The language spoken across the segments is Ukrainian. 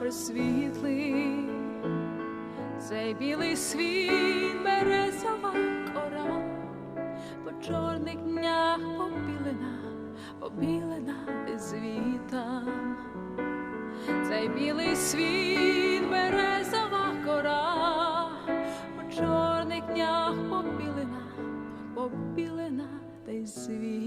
спомином присвітлий, цей білий світ березова кора, по чорних днях побілена, побілена звітам. Цей білий світ березова кора, по чорних днях побілена, побілена та й світа.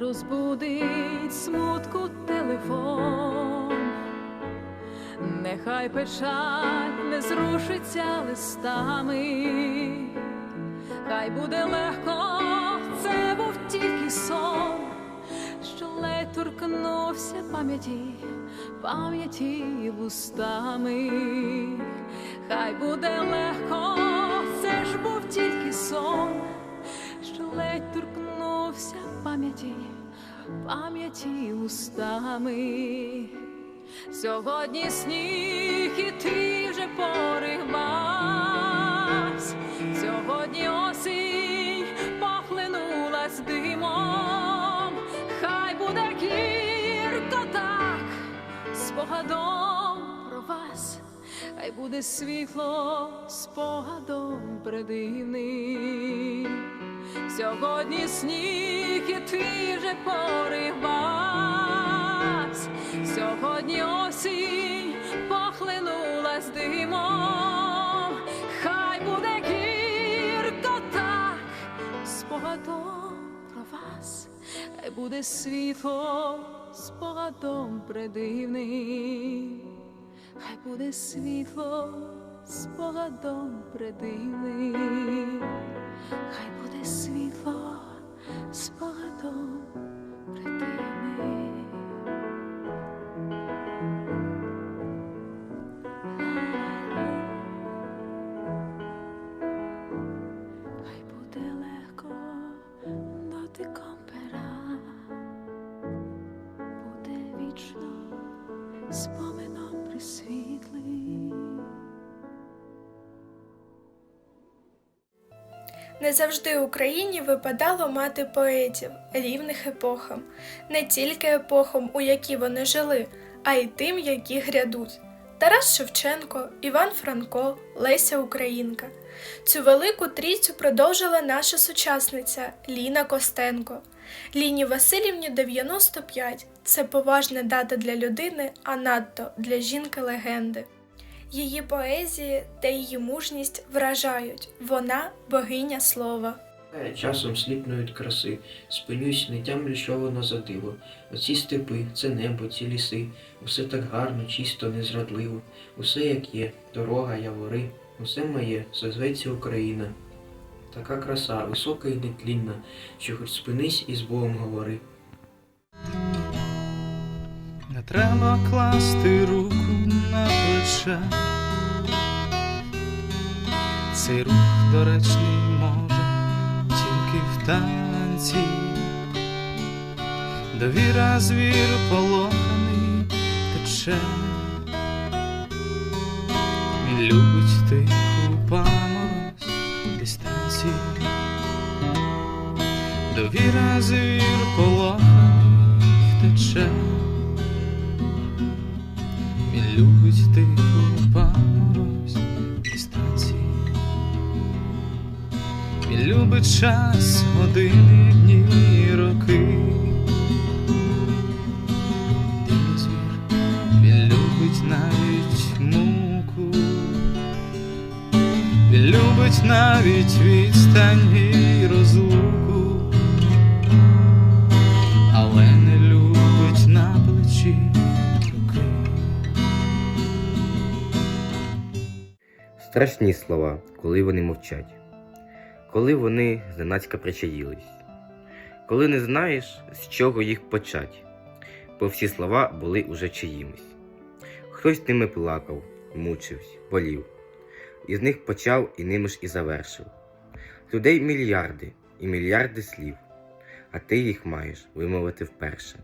Розбудить смутку телефон, нехай печаль не зрушиться листами, хай буде легко, це був тільки сон, що ледь торкнувся пам'яті, пам'яті вустами, хай буде легко, це ж був тільки сон, що ледь торкнувся пам'яті, пам'яті устами. Сьогодні сніг і ти вже поригмась, сьогодні осінь похлинулась димом, хай буде гірко так, спогадом про вас, хай буде світло спогадом предивним. Сьогодні сніг і ти вже поригмась, сьогодні осінь похлинулась димом, хай буде гірко так, спогадом про вас, хай буде світло спогадом предивним, хай буде світло спогадом предивним, хай буде з спогадом предивним. Не завжди Україні випадало мати поетів, рівних епохам, не тільки епохам, у які вони жили, а й тим, які грядуть. Тарас Шевченко, Іван Франко, Леся Українка. Цю велику трійцю продовжила наша сучасниця Ліна Костенко. Ліні Васильівні 95. Це поважна дата для людини, а надто для жінки-легенди. Її поезії та її мужність вражають. Вона богиня слова. Е, Часом сліпнують краси, спинюсь, не тямлю, що воно за диво. Оці степи, це небо, ці ліси, усе так гарно, чисто, незрадливо, усе як є, дорога, явори, усе моє, все зветься Україна. Така краса, висока і нетлінна, що хоч спинись і з Богом говори. Не треба класти руку на. Цей рух доречний може тільки в танці. Довіра звір полоханий тече. Він любить тиху паморозь дистанції. Довіра звір полоханий тече. Любить тиху паморозь дистанції. Він любить час, години, дні, роки. Дивний звір, любить навіть муку. Любить навіть відстань Страшні слова, коли вони мовчать, коли вони зненацька причаїлись, коли не знаєш, з чого їх почать, бо всі слова були уже чиїмось. Хтось ними плакав, мучився, болів, із них почав і ними ж і завершив. Людей мільярди і мільярди слів, а ти їх маєш вимовити вперше.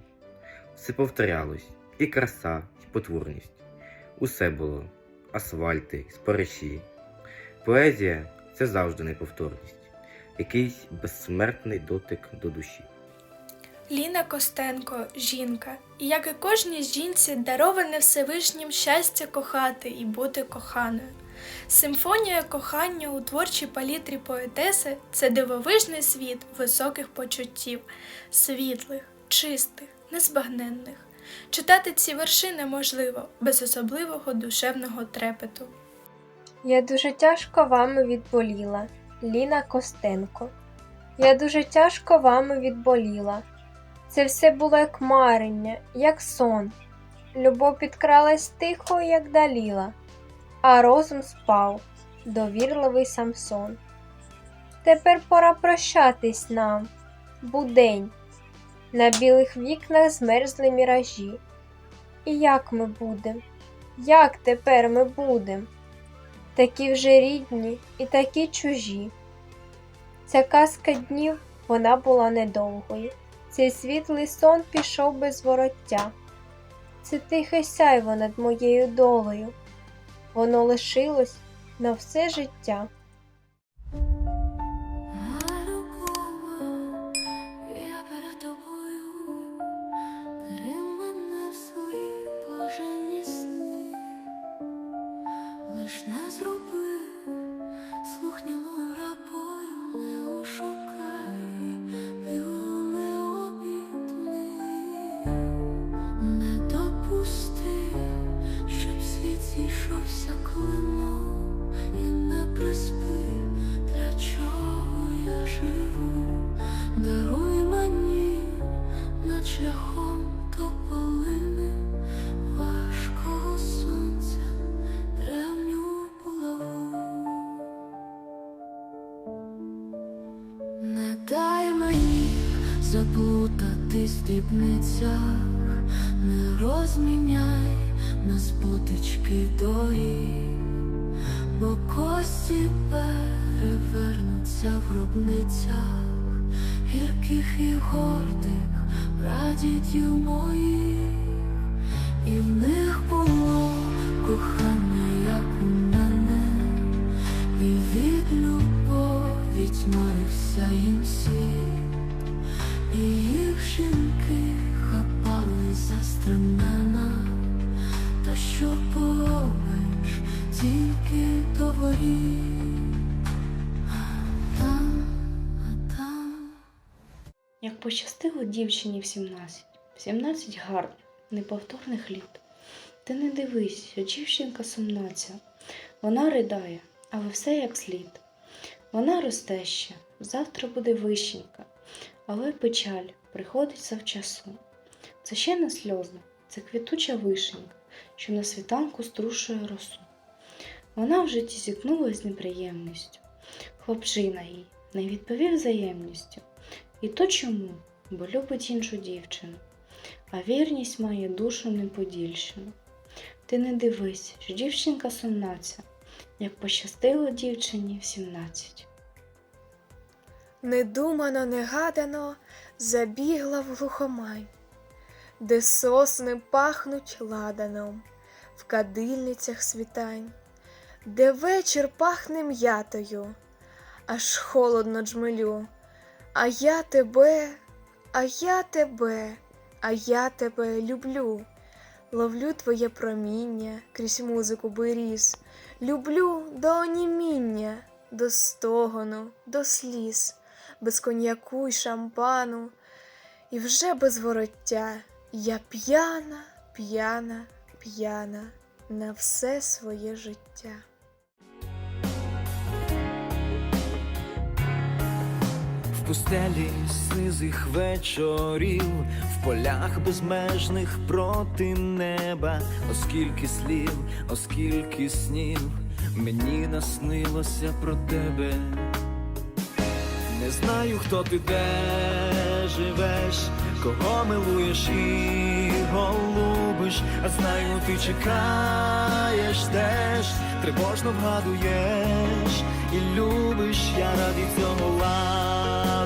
Все повторялось і краса, і потворність. Усе було асфальти, спориші. Поезія це завжди неповторність, якийсь безсмертний дотик до душі. Ліна Костенко жінка, і як і кожній жінці, дароване Всевишнім щастя кохати і бути коханою. Симфонія кохання у творчій палітрі поетеси це дивовижний світ високих почуттів, світлих, чистих, незбагненних. Читати ці верши неможливо без особливого душевного трепету. Я дуже тяжко вами відболіла, Ліна Костенко. Я дуже тяжко вами відболіла. Це все було як марення, як сон. Любов підкралась тихо, як даліла, а розум спав, довірливий Самсон. Тепер пора прощатись нам, будень. На білих вікнах змерзли міражі. І як ми будем? Як тепер ми будем? такі вже рідні і такі чужі. Ця казка днів вона була недовгою. Цей світлий сон пішов без вороття. Це тихе сяйво над моєю долею. Воно лишилось на все життя. В дрібницях, не розміняй на спотички дої, бо кості перевернуться в гробницях. Гірких і гордих прадідів моїх, і в них було кохання, як у мене, і від любові тьмарився їм світ, стремена, та що поробиш тільки до воріт. Там, а там. Як пощастило дівчині в 17, в 17 гарних, неповторних літ. Ти не дивись, дівчинка сумна ця. Вона ридає, але все як слід. Вона росте ще, завтра буде вищенька, але печаль приходить завчасу. Це ще не сльозна, це квітуча вишенька, що на світанку струшує росу. Вона в житті зіткнулася з неприємністю. Хлопчина їй не відповів взаємністю. І то чому? Бо любить іншу дівчину, а вірність має душу неподільщину. Ти не дивись, що дівчинка сумна ця, як пощастило дівчині в 17. Недумано, негадано забігла в глухомань, де сосни пахнуть ладаном, в кадильницях світань, де вечір пахне м'ятою, аж холодно джмелю. А я тебе, а я тебе, а я тебе люблю. Ловлю твоє проміння крізь музику беріз, люблю до оніміння, до стогону, до сліз, без коньяку й шампану, і вже без вороття я п'яна, п'яна, п'яна на все своє життя. В пустелі сизих вечорів, в полях безмежних проти неба, оскільки слів, оскільки снів, мені наснилося про тебе. Не знаю, хто ти де живеш, кого милуєш і голубиш, а знаю, ти чекаєш теж, тривожно вгадуєш і любиш, я раді цього ладу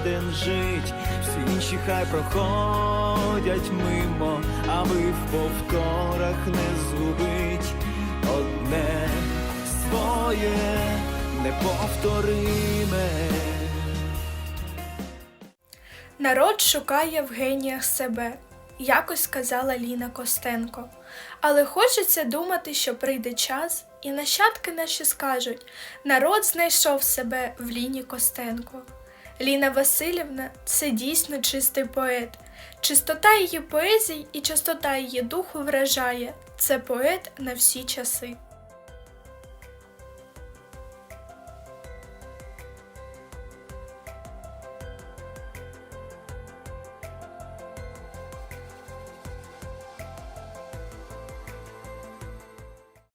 жоден жить, всі інші хай проходять мимо, аби в повторах не згубить одне своє неповториме. Народ шукає в геніях себе, якось сказала Ліна Костенко. Але хочеться думати, що прийде час, і нащадки наші скажуть: народ знайшов себе в Ліні Костенко. Ліна Васильівна це дійсно чистий поет. Чистота її поезій і чистота її духу вражає. Це поет на всі часи.